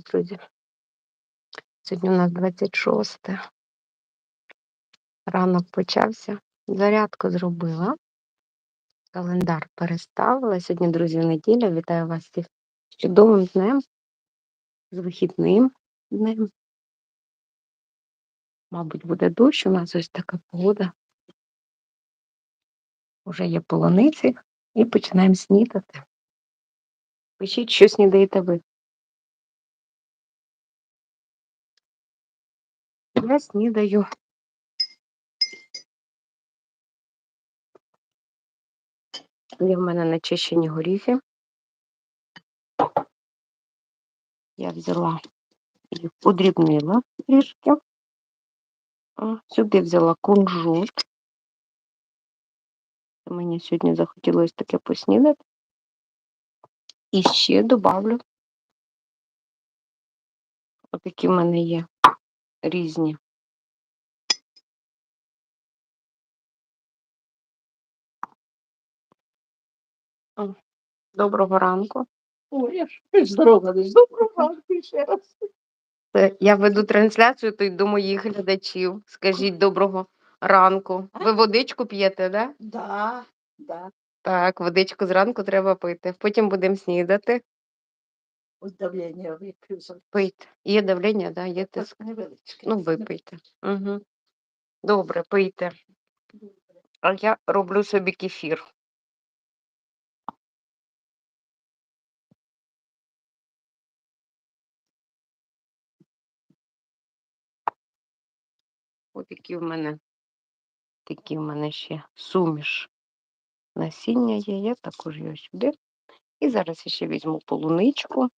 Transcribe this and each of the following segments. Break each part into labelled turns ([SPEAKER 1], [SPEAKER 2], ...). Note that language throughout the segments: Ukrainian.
[SPEAKER 1] друзі. Сьогодні у нас 26. Ранок почався. Зарядку зробила. Календар переставила. Сьогодні, друзі, неділя. Вітаю вас всіх з чудовим днем, з вихідним днем. Мабуть, буде дощ. У нас ось така погода. Уже є полониці і починаємо снідати. Пишіть, що снідаєте ви. Я снідаю. Є в мене начищені горіхи. Я взяла їх подрібнила трішки. Сюди взяла кунжут. Мені сьогодні захотілося таке поснідати. І ще добавлю. Отакі в мене є різні. Доброго ранку.
[SPEAKER 2] Ой, я ж здорова, доброго ранку ще раз.
[SPEAKER 1] Це я веду трансляцію то й до моїх глядачів. Скажіть доброго ранку. Ви водичку п'єте, да?
[SPEAKER 2] Да, да.
[SPEAKER 1] Так, водичку зранку треба пити. Потім будемо снідати.
[SPEAKER 2] Ось давлення вип'ю.
[SPEAKER 1] Пийте. Є давлення, да? є тиск.
[SPEAKER 2] Невеличке.
[SPEAKER 1] Ну, випийте. Угу. Добре, пийте. А я роблю собі кефір. Ось такі в мене, такі в мене ще суміш насіння є, я також його сюди. І зараз я ще візьму полуничку.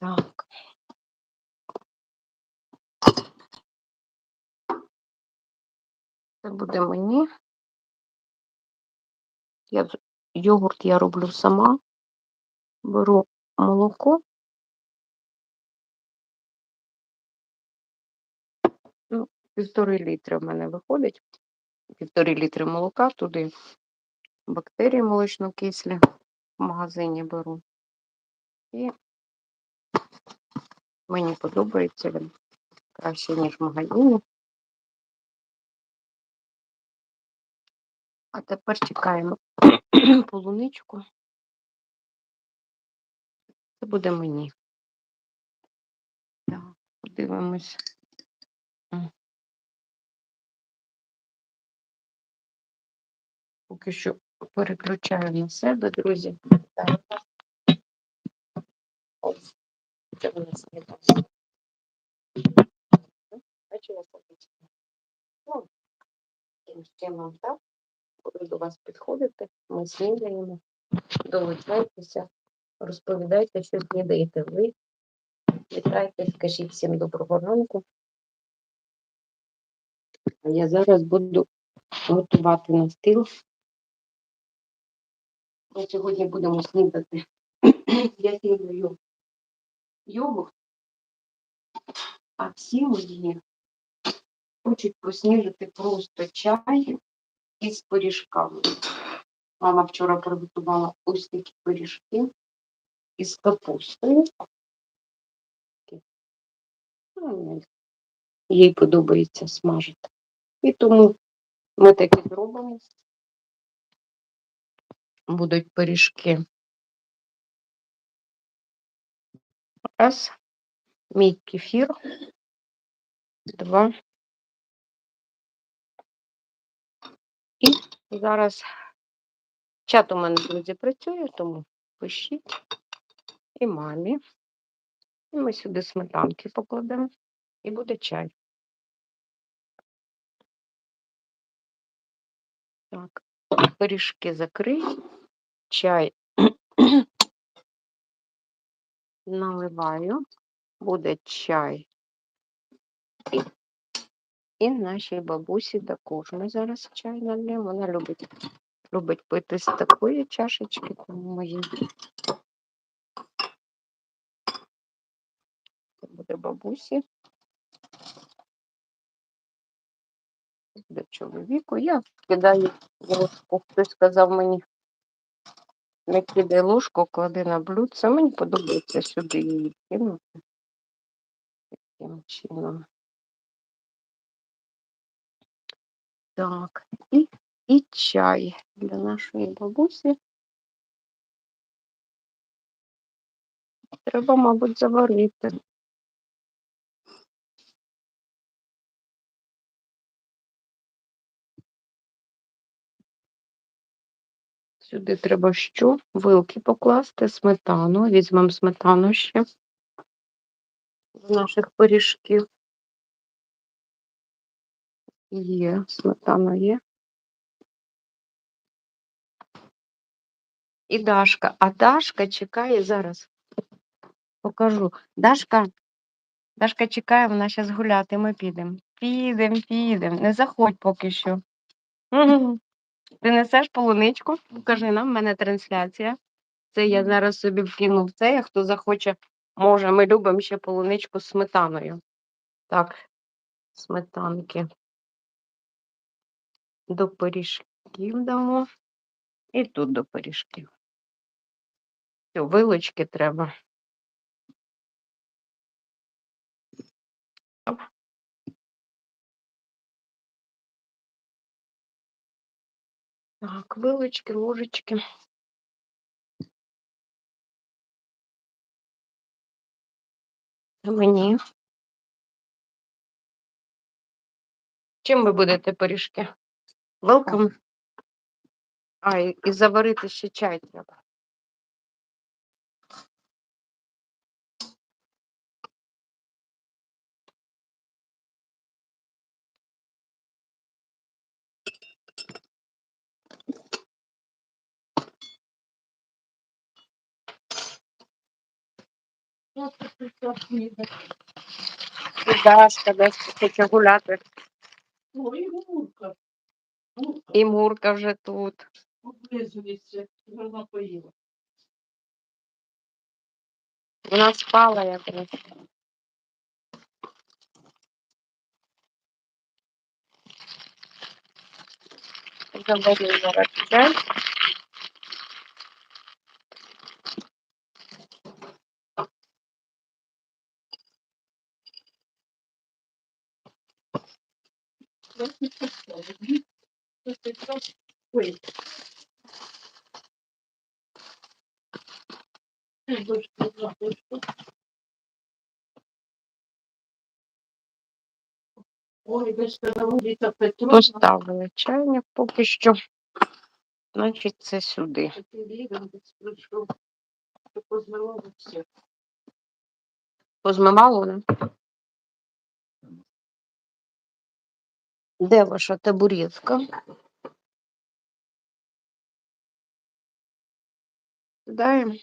[SPEAKER 1] Так. Це буде мені. Я йогурт я роблю сама. Беру молоко. Ну, півтори літри в мене виходить. Півтори літри молока, туди бактерії молочно-кислі в магазині беру. І мені подобається він краще, ніж в магазині. А тепер чекаємо полуничку. Це буде мені. Так, подивимось. Поки що переключаю на себе, друзі. Так. Ось. Це в нас не Бачила собачка? Ну, таким чином, так? Буду до вас підходити, ми снідаємо, долучайтеся, розповідайте, що снідаєте ви. Вітайте, скажіть всім доброго ранку. А я зараз буду готувати на стіл. Ми сьогодні будемо снідати. Я снідаю йогурт, а всі мої хочуть поснідати просто чай із пиріжками. Мама вчора приготувала ось такі пиріжки із капустою. Їй подобається смажити. І тому ми таке зробимо. Будуть пиріжки. Раз. Мій кефір. Два. І зараз чат у мене, друзі, працює, тому пишіть і мамі. І ми сюди сметанки покладемо і буде чай. Так, пиріжки закриті, чай наливаю, буде чай. І, нашій бабусі також ми зараз чай нальємо. Вона любить любить пити з такої чашечки, тому мої. Це буде бабусі. Для чоловіку. Я кидаю. Хтось сказав мені, не кидай ложку, клади на блюдце. Мені подобається сюди її кинути. Таким чином. Так, і, і чай для нашої бабусі. Треба, мабуть, заварити. Сюди треба що? Вилки покласти, сметану. Візьмемо сметану ще з наших пиріжків. Є, сметана є. І Дашка. А Дашка чекає зараз. Покажу. Дашка. Дашка чекає, вона зараз гуляти. Ми підемо. Підемо, підемо. Не заходь поки що. Мгм. Ти несеш полуничку? Покажи нам, в мене трансляція. Це я зараз собі вкину це, а хто захоче, може. Ми любимо ще полуничку з сметаною. Так, сметанки до пиріжків дамо. І тут до пиріжків. Все, вилочки треба. Так, вилочки, ложечки. Мені. Чим ви будете пиріжки? Welcome. А, і, і заварити ще чай треба. І Дашка десь хоче гуляти.
[SPEAKER 2] Ой, Гурка. Гурка,
[SPEAKER 1] І Мурка вже тут.
[SPEAKER 2] облизується, вона поїла.
[SPEAKER 1] Вона спала якраз. Заварю зараз
[SPEAKER 2] не поставила. Ой. На вулиця Петровна.
[SPEAKER 1] Поставили чайник поки що. Значить, це сюди.
[SPEAKER 2] Позмивало все.
[SPEAKER 1] Позмивало, не? Де ваша табуретка? Дай.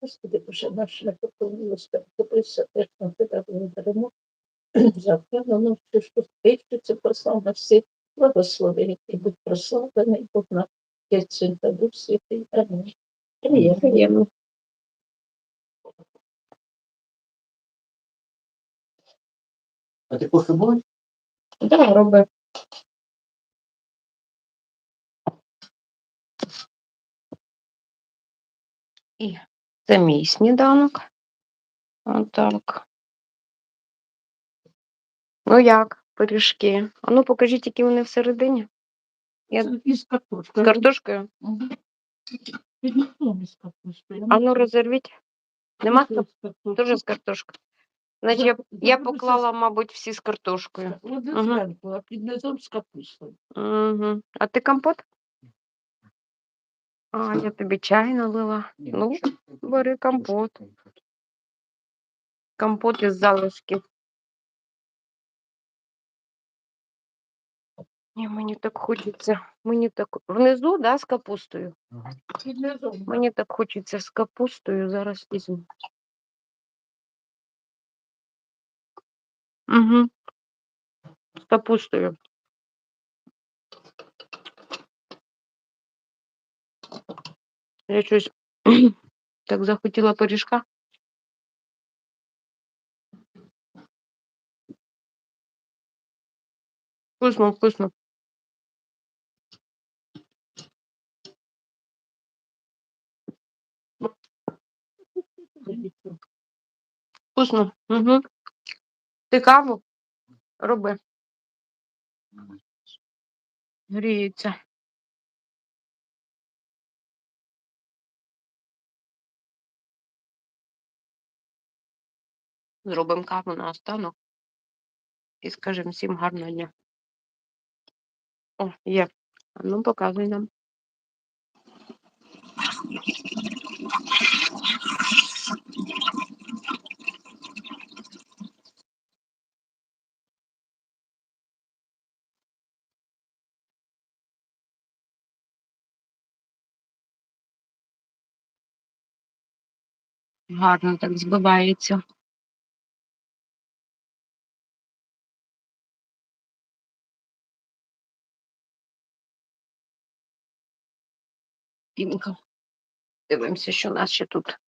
[SPEAKER 2] Господи, Боже наш, не поповнилось, топися теж на тебе благодаримо. За впевнену, що що стичиться послав на всі благослови, і будь прославлений Бог на Отець та Дух Святий. Амінь. Приємно.
[SPEAKER 3] А ти кофе будеш?
[SPEAKER 1] Да, роби. І це мій сніданок. Отак. Ну як, пиріжки? А ну покажіть, які вони всередині. Я-
[SPEAKER 2] Із
[SPEAKER 1] З
[SPEAKER 2] картошкою.
[SPEAKER 1] картошкою.
[SPEAKER 2] Мгм. Під носом із картошкою.
[SPEAKER 1] А ну розірвіть. Нема. Теж з картошкою. Значить, я, я поклала, мабуть, всі з картошкою.
[SPEAKER 2] Один а під низом з капустою.
[SPEAKER 1] Угу. А ти компот? А, я тобі чай налила. Ну, бери компот. Компот із залишків. Ні, мені так хочеться. Мені так внизу, да, з капустою.
[SPEAKER 2] Під низом.
[SPEAKER 1] Мені так хочеться з капустою. Зараз візьму. Мгм. С капустой. Я щось так захотіла пиріжка. Вкусно, вкусно. Вкусно. Угу. Ти каву? Роби. Гріється. Зробимо каву на останок. І скажемо всім гарного дня. О, є. А ну, показуй нам. Гарно так збивається. Пінка. Дивимося, що у нас ще тут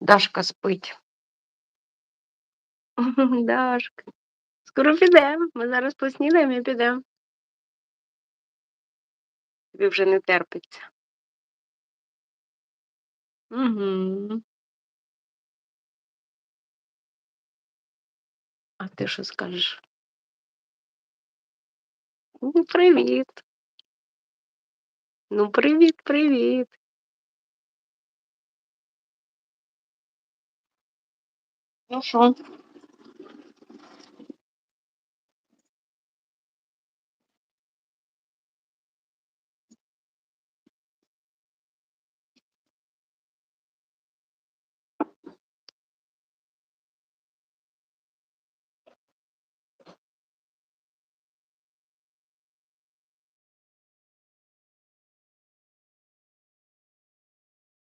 [SPEAKER 1] Дашка спить. Дашка. Скоро підемо. Ми зараз поснідаємо і підемо. Тобі вже не терпиться. Угу. А ти що скажеш? Ну, привіт. Ну, привіт, привіт. Ну що?